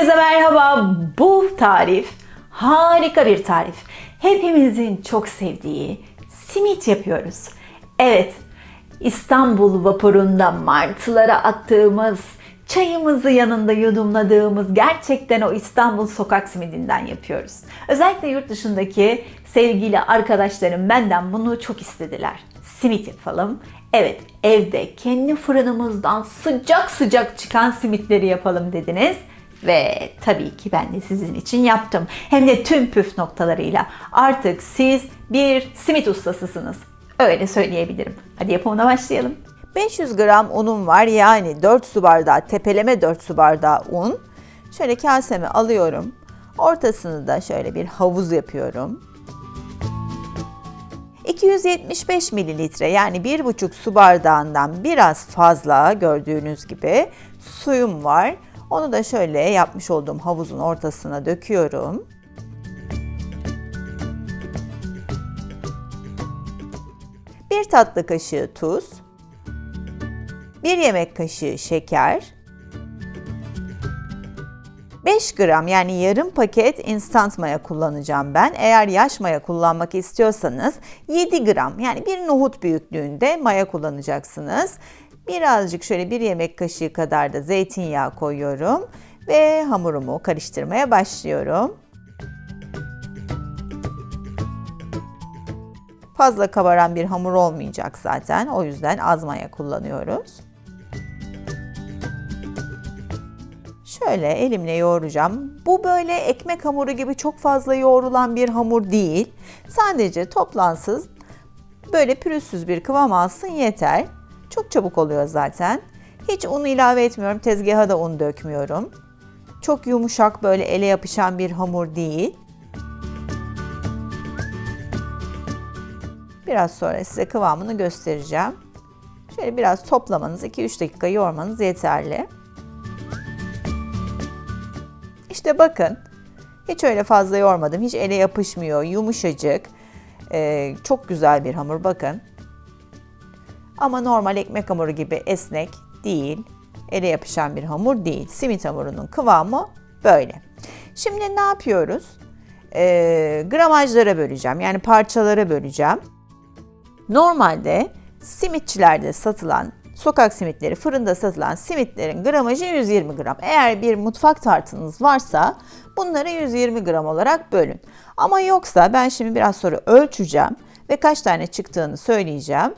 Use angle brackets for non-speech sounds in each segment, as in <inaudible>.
Herkese merhaba. Bu tarif harika bir tarif. Hepimizin çok sevdiği simit yapıyoruz. Evet, İstanbul vapurunda martılara attığımız, çayımızı yanında yudumladığımız gerçekten o İstanbul sokak simidinden yapıyoruz. Özellikle yurt dışındaki sevgili arkadaşlarım benden bunu çok istediler. Simit yapalım. Evet, evde kendi fırınımızdan sıcak sıcak çıkan simitleri yapalım dediniz. Ve tabii ki ben de sizin için yaptım. Hem de tüm püf noktalarıyla. Artık siz bir simit ustasısınız. Öyle söyleyebilirim. Hadi yapımına başlayalım. 500 gram unum var yani 4 su bardağı tepeleme 4 su bardağı un. Şöyle kaseme alıyorum. Ortasını da şöyle bir havuz yapıyorum. 275 mililitre yani 1,5 su bardağından biraz fazla gördüğünüz gibi suyum var. Onu da şöyle yapmış olduğum havuzun ortasına döküyorum. Bir tatlı kaşığı tuz, bir yemek kaşığı şeker, 5 gram yani yarım paket instant maya kullanacağım ben. Eğer yaş maya kullanmak istiyorsanız 7 gram yani bir nohut büyüklüğünde maya kullanacaksınız. Birazcık şöyle bir yemek kaşığı kadar da zeytinyağı koyuyorum ve hamurumu karıştırmaya başlıyorum. Fazla kabaran bir hamur olmayacak zaten. O yüzden az maya kullanıyoruz. Şöyle elimle yoğuracağım. Bu böyle ekmek hamuru gibi çok fazla yoğrulan bir hamur değil. Sadece toplansız böyle pürüzsüz bir kıvam alsın yeter. Çok çabuk oluyor zaten. Hiç un ilave etmiyorum. Tezgaha da un dökmüyorum. Çok yumuşak böyle ele yapışan bir hamur değil. Biraz sonra size kıvamını göstereceğim. Şöyle biraz toplamanız, 2-3 dakika yoğurmanız yeterli. İşte bakın, hiç öyle fazla yoğurmadım, hiç ele yapışmıyor, yumuşacık. Ee, çok güzel bir hamur bakın. Ama normal ekmek hamuru gibi esnek değil, ele yapışan bir hamur değil. Simit hamurunun kıvamı böyle. Şimdi ne yapıyoruz? Ee, gramajlara böleceğim, yani parçalara böleceğim. Normalde simitçilerde satılan sokak simitleri, fırında satılan simitlerin gramajı 120 gram. Eğer bir mutfak tartınız varsa bunları 120 gram olarak bölün. Ama yoksa ben şimdi biraz sonra ölçeceğim ve kaç tane çıktığını söyleyeceğim.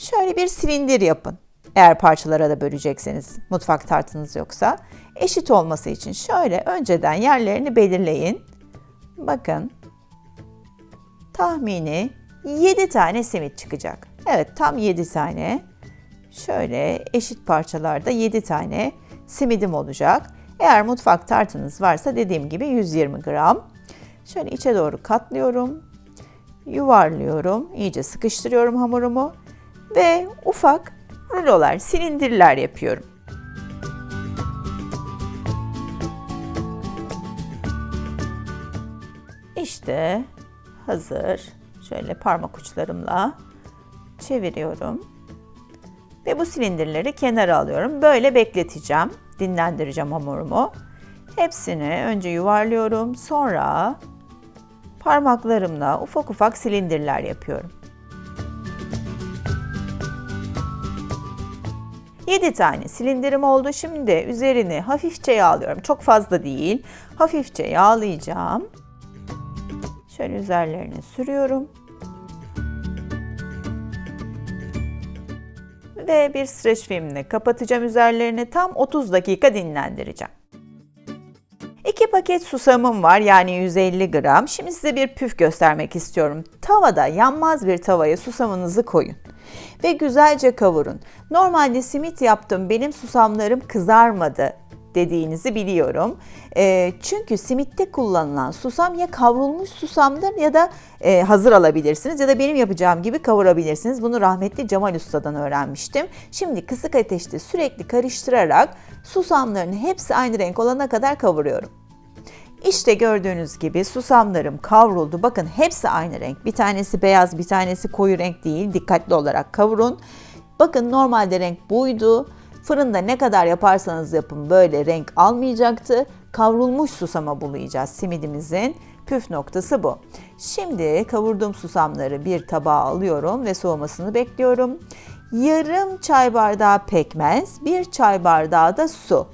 Şöyle bir silindir yapın. Eğer parçalara da bölecekseniz mutfak tartınız yoksa. Eşit olması için şöyle önceden yerlerini belirleyin. Bakın tahmini 7 tane simit çıkacak. Evet tam 7 tane. Şöyle eşit parçalarda 7 tane simidim olacak. Eğer mutfak tartınız varsa dediğim gibi 120 gram. Şöyle içe doğru katlıyorum. Yuvarlıyorum. iyice sıkıştırıyorum hamurumu. Ve ufak rulolar, silindirler yapıyorum. İşte hazır. Şöyle parmak uçlarımla çeviriyorum. Ve bu silindirleri kenara alıyorum. Böyle bekleteceğim. Dinlendireceğim hamurumu. Hepsini önce yuvarlıyorum. Sonra parmaklarımla ufak ufak silindirler yapıyorum. 7 tane silindirim oldu. Şimdi üzerini hafifçe yağlıyorum. Çok fazla değil. Hafifçe yağlayacağım. Şöyle üzerlerine sürüyorum. Ve bir streç filmle kapatacağım üzerlerini tam 30 dakika dinlendireceğim. 2 paket susamım var yani 150 gram. Şimdi size bir püf göstermek istiyorum. Tavada yanmaz bir tavaya susamınızı koyun ve güzelce kavurun. Normalde simit yaptım benim susamlarım kızarmadı dediğinizi biliyorum. E, çünkü simitte kullanılan susam ya kavrulmuş susamdır ya da e, hazır alabilirsiniz ya da benim yapacağım gibi kavurabilirsiniz. Bunu rahmetli Cemal Usta'dan öğrenmiştim. Şimdi kısık ateşte sürekli karıştırarak susamların hepsi aynı renk olana kadar kavuruyorum. İşte gördüğünüz gibi susamlarım kavruldu. Bakın hepsi aynı renk. Bir tanesi beyaz, bir tanesi koyu renk değil. Dikkatli olarak kavurun. Bakın normalde renk buydu. Fırında ne kadar yaparsanız yapın böyle renk almayacaktı. kavrulmuş susama bulayacağız simidimizin. Püf noktası bu. Şimdi kavurduğum susamları bir tabağa alıyorum ve soğumasını bekliyorum. Yarım çay bardağı pekmez, bir çay bardağı da su.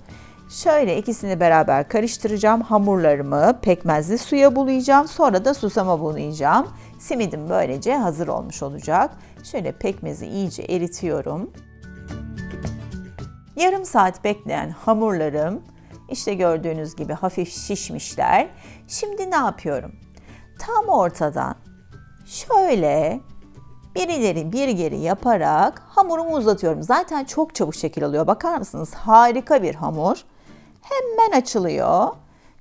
Şöyle ikisini beraber karıştıracağım. Hamurlarımı pekmezli suya bulayacağım. Sonra da susama bulayacağım. Simidim böylece hazır olmuş olacak. Şöyle pekmezi iyice eritiyorum. Yarım saat bekleyen hamurlarım işte gördüğünüz gibi hafif şişmişler. Şimdi ne yapıyorum? Tam ortadan şöyle bir ileri bir geri yaparak hamurumu uzatıyorum. Zaten çok çabuk şekil alıyor. Bakar mısınız? Harika bir hamur. Hemen açılıyor.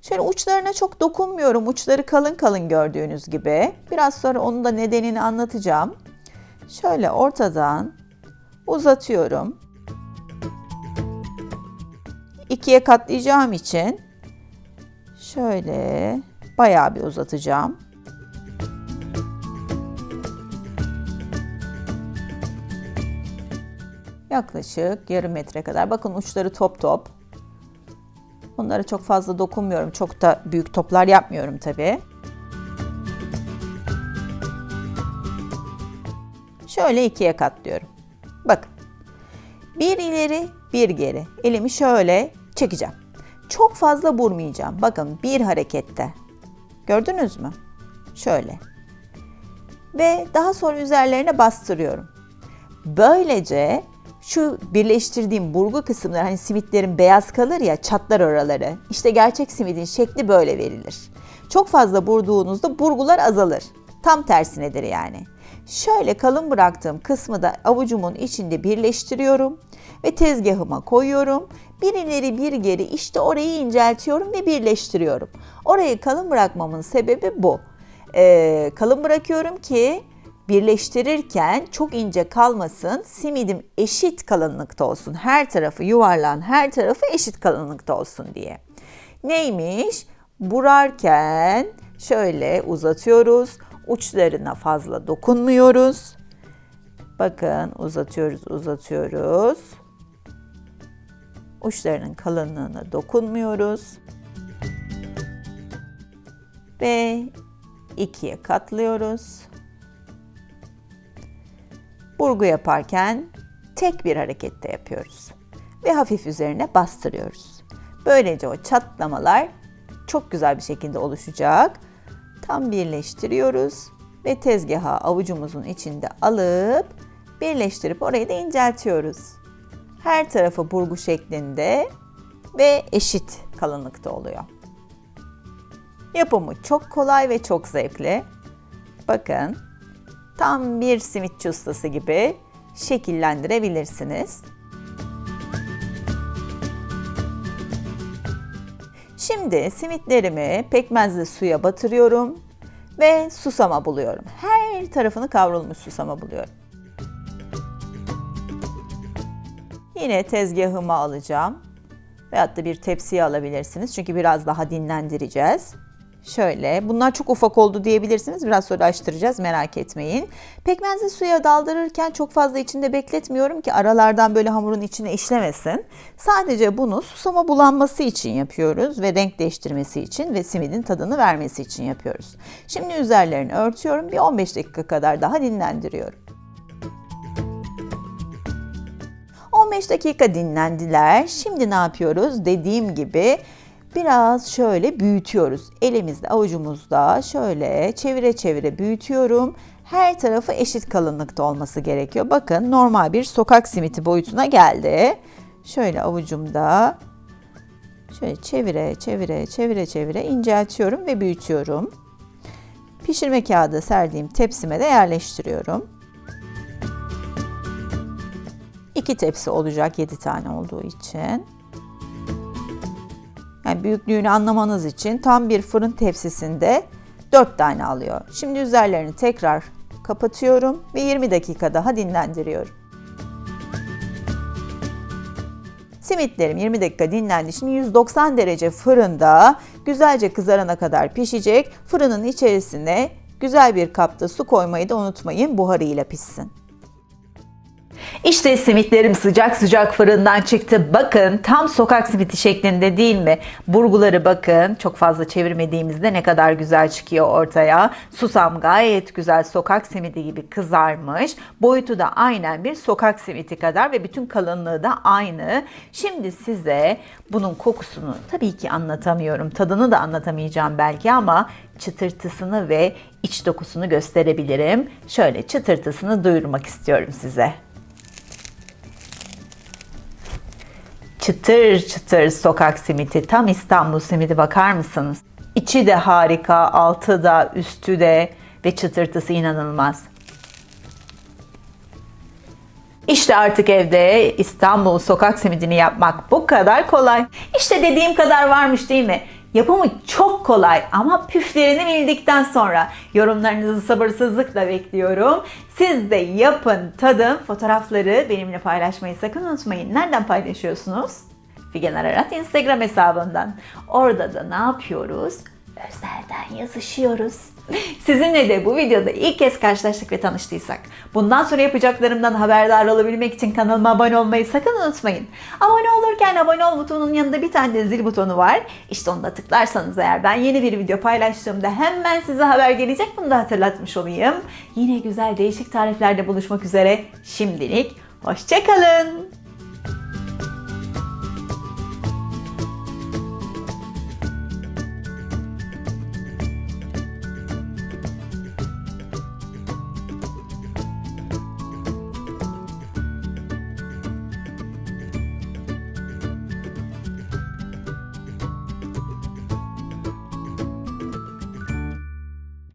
Şöyle uçlarına çok dokunmuyorum. Uçları kalın kalın gördüğünüz gibi. Biraz sonra onun da nedenini anlatacağım. Şöyle ortadan uzatıyorum. İkiye katlayacağım için şöyle bayağı bir uzatacağım. Yaklaşık yarım metre kadar. Bakın uçları top top. Bunlara çok fazla dokunmuyorum. Çok da büyük toplar yapmıyorum tabii. Şöyle ikiye katlıyorum. Bakın. Bir ileri, bir geri. Elimi şöyle çekeceğim. Çok fazla vurmayacağım. Bakın bir harekette. Gördünüz mü? Şöyle. Ve daha sonra üzerlerine bastırıyorum. Böylece şu birleştirdiğim burgu kısımları hani simitlerin beyaz kalır ya çatlar oraları. İşte gerçek simidin şekli böyle verilir. Çok fazla vurduğunuzda burgular azalır. Tam tersinedir yani. Şöyle kalın bıraktığım kısmı da avucumun içinde birleştiriyorum ve tezgahıma koyuyorum. Bir ileri bir geri işte orayı inceltiyorum ve birleştiriyorum. Orayı kalın bırakmamın sebebi bu. Ee, kalın bırakıyorum ki birleştirirken çok ince kalmasın, simidim eşit kalınlıkta olsun. Her tarafı yuvarlan, her tarafı eşit kalınlıkta olsun diye. Neymiş? Burarken şöyle uzatıyoruz. Uçlarına fazla dokunmuyoruz. Bakın uzatıyoruz, uzatıyoruz. Uçlarının kalınlığına dokunmuyoruz. Ve ikiye katlıyoruz. Burgu yaparken tek bir harekette yapıyoruz ve hafif üzerine bastırıyoruz. Böylece o çatlamalar çok güzel bir şekilde oluşacak. Tam birleştiriyoruz ve tezgaha avucumuzun içinde alıp birleştirip orayı da inceltiyoruz. Her tarafı burgu şeklinde ve eşit kalınlıkta oluyor. Yapımı çok kolay ve çok zevkli. Bakın tam bir simitçi ustası gibi şekillendirebilirsiniz. Şimdi simitlerimi pekmezli suya batırıyorum ve susama buluyorum. Her tarafını kavrulmuş susama buluyorum. Yine tezgahıma alacağım. Veyahut da bir tepsiye alabilirsiniz. Çünkü biraz daha dinlendireceğiz. Şöyle, bunlar çok ufak oldu diyebilirsiniz. Biraz sonra açtıracağız, merak etmeyin. Pekmezli suya daldırırken çok fazla içinde bekletmiyorum ki aralardan böyle hamurun içine işlemesin. Sadece bunu susama bulanması için yapıyoruz ve renk değiştirmesi için ve simidin tadını vermesi için yapıyoruz. Şimdi üzerlerini örtüyorum. Bir 15 dakika kadar daha dinlendiriyorum. 15 dakika dinlendiler. Şimdi ne yapıyoruz? Dediğim gibi biraz şöyle büyütüyoruz. Elimizde, avucumuzda şöyle çevire çevire büyütüyorum. Her tarafı eşit kalınlıkta olması gerekiyor. Bakın normal bir sokak simiti boyutuna geldi. Şöyle avucumda şöyle çevire çevire çevire çevire inceltiyorum ve büyütüyorum. Pişirme kağıdı serdiğim tepsime de yerleştiriyorum. İki tepsi olacak 7 tane olduğu için. Yani büyüklüğünü anlamanız için tam bir fırın tepsisinde 4 tane alıyor. Şimdi üzerlerini tekrar kapatıyorum ve 20 dakika daha dinlendiriyorum. Simitlerim 20 dakika dinlendi. Şimdi 190 derece fırında güzelce kızarana kadar pişecek. Fırının içerisine güzel bir kapta su koymayı da unutmayın buharıyla pişsin. İşte simitlerim sıcak sıcak fırından çıktı. Bakın tam sokak simiti şeklinde değil mi? Burguları bakın çok fazla çevirmediğimizde ne kadar güzel çıkıyor ortaya. Susam gayet güzel sokak simidi gibi kızarmış. Boyutu da aynen bir sokak simiti kadar ve bütün kalınlığı da aynı. Şimdi size bunun kokusunu tabii ki anlatamıyorum. Tadını da anlatamayacağım belki ama çıtırtısını ve iç dokusunu gösterebilirim. Şöyle çıtırtısını duyurmak istiyorum size. Çıtır çıtır sokak simiti, tam İstanbul simidi bakar mısınız? İçi de harika, altı da, üstü de ve çıtırtısı inanılmaz. İşte artık evde İstanbul sokak simidini yapmak bu kadar kolay. İşte dediğim kadar varmış değil mi? Yapımı çok kolay ama püflerini bildikten sonra yorumlarınızı sabırsızlıkla bekliyorum. Siz de yapın, tadın, fotoğrafları benimle paylaşmayı sakın unutmayın. Nereden paylaşıyorsunuz? Figen Ararat Instagram hesabından. Orada da ne yapıyoruz? Özelden yazışıyoruz. <laughs> Sizinle de bu videoda ilk kez karşılaştık ve tanıştıysak, bundan sonra yapacaklarımdan haberdar olabilmek için kanalıma abone olmayı sakın unutmayın. Abone olurken abone ol butonunun yanında bir tane de zil butonu var. İşte onu da tıklarsanız eğer ben yeni bir video paylaştığımda hemen size haber gelecek. Bunu da hatırlatmış olayım. Yine güzel değişik tariflerde buluşmak üzere. Şimdilik hoşçakalın.